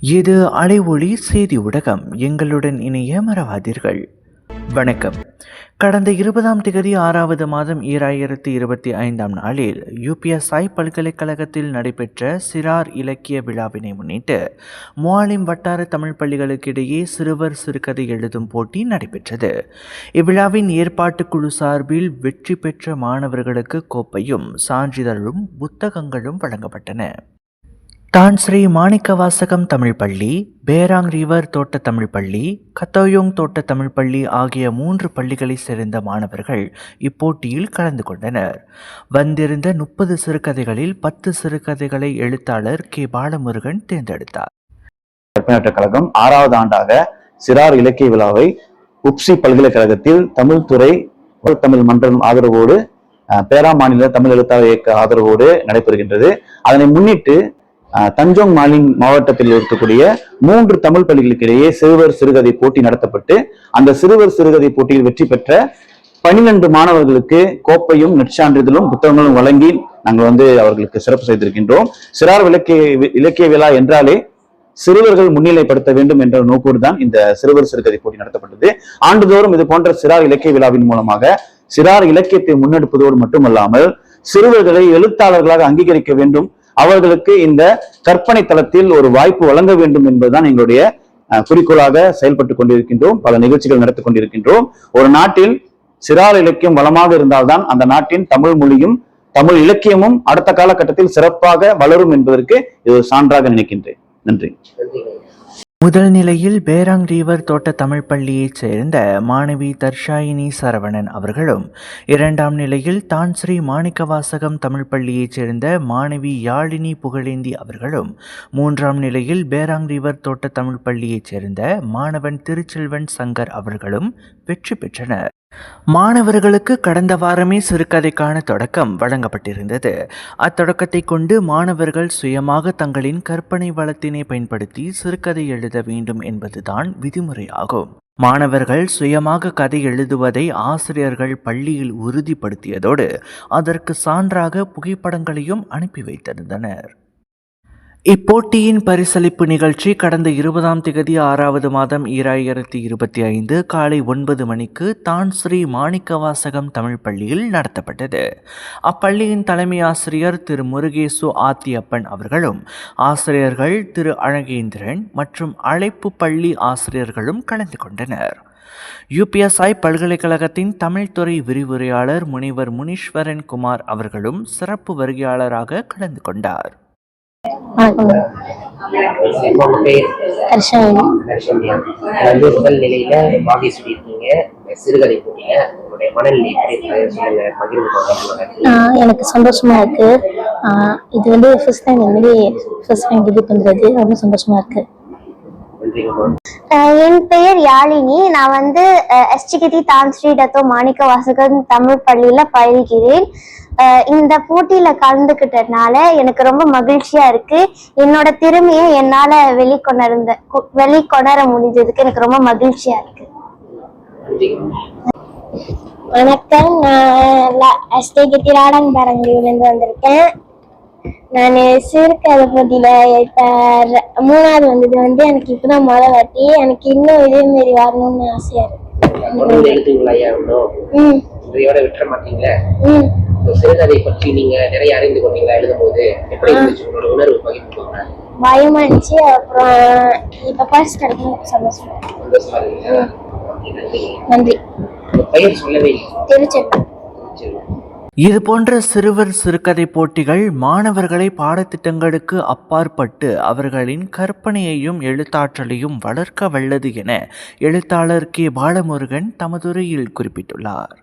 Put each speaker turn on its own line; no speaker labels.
இது அலைவொளி செய்தி ஊடகம். எங்களுடன் இணைய மறவாதீர்கள். வணக்கம். கடந்த இருபதாம் திகதி ஆறாவது மாதம் ஈராயிரத்தி இருபத்தி ஐந்தாம் நாளில் யுபிஎஸ்ஐ பல்கலைக்கழகத்தில் நடைபெற்ற சிறார் இலக்கிய விழாவினை முன்னிட்டு முவாலிம் வட்டார தமிழ் பள்ளிகளுக்கிடையே சிறுவர் சிறுகதை எழுதும் போட்டி நடைபெற்றது. இவ்விழாவின் ஏற்பாட்டுக்குழு சார்பில் வெற்றி பெற்ற மாணவர்களுக்கு கோப்பையும் சான்றிதழும் புத்தகங்களும் வழங்கப்பட்டன. தான் ஸ்ரீ மாணிக்கவாசகம் தமிழ் பள்ளி பேராங் ரிவர் தோட்ட தமிழ் பள்ளி கத்தோயோங் தோட்ட தமிழ் பள்ளி ஆகிய மூன்று பள்ளிகளைச் சேர்ந்த மாணவர்கள் இப்போட்டியில் கலந்து கொண்டனர். வந்திருந்த முப்பது சிறுகதைகளில் பத்து சிறுகதைகளை எழுத்தாளர் கே. பாலமுருகன் தேர்ந்தெடுத்தார்.
கழகம் ஆறாவது ஆண்டாக சிறார் இலக்கிய விழாவை உப்சி பல்கலைக்கழகத்தில் தமிழ் துறை தமிழ் மன்றம் ஆதரவோடு பேரா மாநில தமிழ் எழுத்தாளர் இயக்க ஆதரவோடு நடைபெறுகின்றது. அதனை முன்னிட்டு தஞ்சோங் மாலிங் மாவட்டத்தில் இருக்கக்கூடிய மூன்று தமிழ் பள்ளிகளுக்கு இடையே சிறுவர் சிறுகதை போட்டி நடத்தப்பட்டு அந்த சிறுவர் சிறுகதை போட்டியில் வெற்றி பெற்ற பனிரெண்டு மாணவர்களுக்கு கோப்பையும் நெற்சான்றிதழும் புத்தகங்களும் வழங்கி நாங்கள் வந்து அவர்களுக்கு சிறப்பு செய்திருக்கின்றோம். சிறார் இலக்கிய இலக்கிய விழா என்றாலே சிறுவர்கள் முன்னிலைப்படுத்த வேண்டும் என்ற நோக்கோடு தான் இந்த சிறுவர் சிறுகதை போட்டி நடத்தப்பட்டது. ஆண்டுதோறும் இது போன்ற சிறார் இலக்கிய விழாவின் மூலமாக சிறார் இலக்கியத்தை முன்னெடுப்பதோடு மட்டுமல்லாமல் சிறுவர்களை எழுத்தாளர்களாக அங்கீகரிக்க வேண்டும் அவர்களுக்கு இந்த கற்பனை தளத்தில் ஒரு வாய்ப்பு வழங்க வேண்டும் என்பதுதான் எங்களுடைய குறிக்கோளாக செயல்பட்டு கொண்டிருக்கின்றோம் பல நிகழ்ச்சிகள் நடத்தி கொண்டிருக்கின்றோம். ஒரு நாட்டில் சிறார் இலக்கியம் வளமாக இருந்தால்தான் அந்த நாட்டின் தமிழ் மொழியும் தமிழ் இலக்கியமும் அடுத்த காலகட்டத்தில் சிறப்பாக வளரும் என்பதற்கு இது ஒரு சான்றாக நினைக்கின்றேன். நன்றி.
முதல் நிலையில் பேராங் ரீவர் தோட்ட தமிழ் பள்ளியைச் சேர்ந்த மாணவி தர்ஷாயினி சரவணன் அவர்களும் இரண்டாம் நிலையில் தான் ஸ்ரீ மாணிக்கவாசகம் தமிழ் பள்ளியைச் சேர்ந்த மாணவி யாழினி புகழேந்தி அவர்களும் மூன்றாம் நிலையில் பேராங் ரீவர் தோட்ட தமிழ் பள்ளியைச் சேர்ந்த மாணவன் திருச்செல்வன் சங்கர் அவர்களும் வெற்றி பெற்றனர். மாணவர்களுக்கு கடந்த வாரமே சிறுகதைக்கான தொடக்கம் வழங்கப்பட்டிருந்தது. அத்தொடக்கத்தை கொண்டு மாணவர்கள் சுயமாக தங்களின் கற்பனை வளத்தினை பயன்படுத்தி சிறுகதை எழுத வேண்டும் என்பதுதான் விதிமுறையாகும். மாணவர்கள் சுயமாக கதை எழுதுவதை ஆசிரியர்கள் பள்ளியில் உறுதிப்படுத்தியதோடு அதற்கு சான்றாக புகைப்படங்களையும் அனுப்பி வைத்திருந்தனர். இப்போட்டியின் பரிசளிப்பு நிகழ்ச்சி கடந்த இருபதாம் திகதி ஆறாவது மாதம் ஈராயிரத்தி இருபத்தி ஐந்து காலை ஒன்பது மணிக்கு தான் ஸ்ரீ மாணிக்கவாசகம் தமிழ் பள்ளியில் நடத்தப்பட்டது. அப்பள்ளியின் தலைமை ஆசிரியர் திரு முருகேசு ஆத்தியப்பன் அவர்களும் ஆசிரியர்கள் திரு அழகேந்திரன் மற்றும் அழைப்பு பள்ளி ஆசிரியர்களும் கலந்து கொண்டனர். யுபிஎஸ்ஐ பல்கலைக்கழகத்தின் தமிழ்துறை விரிவுரையாளர் முனைவர் முனீஸ்வரன் குமார் அவர்களும் சிறப்பு வருகையாளராக கலந்து கொண்டார்.
உங்க பேர்
ஹர்ஷாயினி
தர்ஷன்யா வந்து முதல் நிலையில பாகி சொல்லியிருக்கீங்க. சிறுகதை போட்டியில உங்களுடைய மனநிலை எப்படி இருக்கு? சொல்லுங்க. பகிர்ந்து கொள்ளுங்க.
ஆஹ் எனக்கு சந்தோஷமா இருக்கு. இது வந்து ஃபர்ஸ்ட் டைம் இந்த மாதிரி ஃபர்ஸ்ட் டைம் இது பண்றது. ரொம்ப சந்தோஷமா இருக்கு.
நன்றிங்கம்மா
என் பெயர் யாழினி. நான் வந்து எஸ்டிகிரி தான்ஸ்ரீ டத்தோ மாணிக்க வாசகன் தமிழ் பள்ளியில பயில்கிறேன். இந்த போட்டியில கலந்துக்கிட்டதுனால எனக்கு ரொம்ப மகிழ்ச்சியா இருக்கு. என்னோட திறமையை என்னால வெளிக்கொணர்ந்த வெளிக்கொணர முடிஞ்சதுக்கு எனக்கு ரொம்ப மகிழ்ச்சியா இருக்கு. வணக்கம். நான் எஸ்டிகிரி ராடன் பரங்கிலிருந்து வந்திருக்கேன். நான் சிறுகதை போட்டியில இப்ப மூணாவது வந்தது வந்து எனக்கு இப்பதான் முத வாட்டி. எனக்கு இன்னும் இதே மாரி வரணும்னு ஆசையா இருக்கு.
சிறுகதை பற்றி நீங்க நிறைய அறிந்து கொண்டீங்களா எழுதும் போது எப்படி இருந்துச்சு? உங்களோட உணர்வு
பயமா இருந்துச்சு. அப்புறம் இப்ப பரிசு கிடைக்கும் சந்தோஷம் நன்றி.
பெயர் சொல்லவே இல்லை.
இது போன்ற சிறுவர் சிறுகதை போட்டிகள் மாணவர்களை பாடத்திட்டங்களுக்கு அப்பாற்பட்டு அவர்களின் கற்பனையையும் எழுத்தாற்றலையும் வளர்க்க வல்லது என எழுத்தாளர் கே. பாலமுருகன் தமதுரையில் குறிப்பிட்டுள்ளார்.